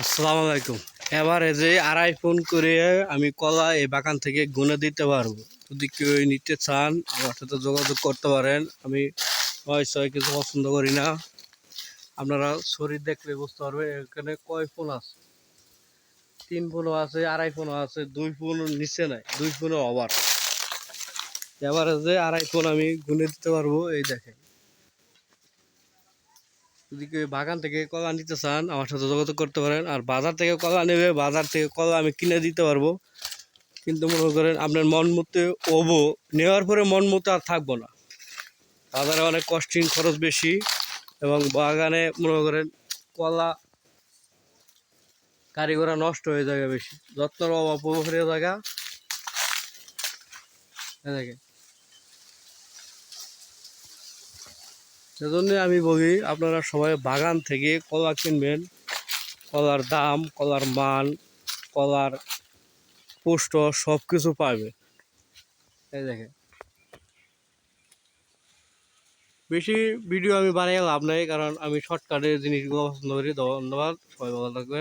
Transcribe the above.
আসসালামু আলাইকুম। এবারে যে আড়াই ফোন করে আমি কলা এই বাগান থেকে গুনে দিতে পারব। যদি কেউ নিতে চান, আমার সাথে যোগাযোগ করতে পারেন। আমি ছয় ছয় কিছু পছন্দ করি না। আপনারা শরীর দেখলে বুঝতে পারবেন, এখানে কয় ফোন আছে? তিন ফোনও আছে, আড়াই ফোনও আছে, দুই ফোন নিচে নাই, দুই ফোনও ওভার এবারে যে আড়াই ফোন আমি গুনে দিতে পারব, এই দেখেন। যদি কেউ বাগান থেকে কলা নিতে চান, আমার সাথে যোগাযোগ করতে পারেন। আর বাজার থেকে কলা নেবে, বাজার থেকে কলা আমি কিনে দিতে পারব। কিন্তু মনে করেন, আপনার মন মতো ওবো নেওয়ার পরে মন মতো আর থাকব না। বাজারে অনেক কস্টিং খরচ বেশি এবং বাগানে মনে করেন, কলা কারিগরা নষ্ট হয়ে যায় বেশি। যত্নের অভাব হয়ে জায়গা। দেখেন। সেজন্য আমি বলি, আপনারা সবাই বাগান থেকে কলা কিনবেন। কলার দাম, কলার মান, কলার পুষ্ট সব কিছু পাবে। এই দেখে বেশি ভিডিও আমি বানাই লাভ নাই, কারণ আমি শর্টকাটে জিনিসগুলো পছন্দ করি। ধন্যবাদ, সবাই ভালো থাকবে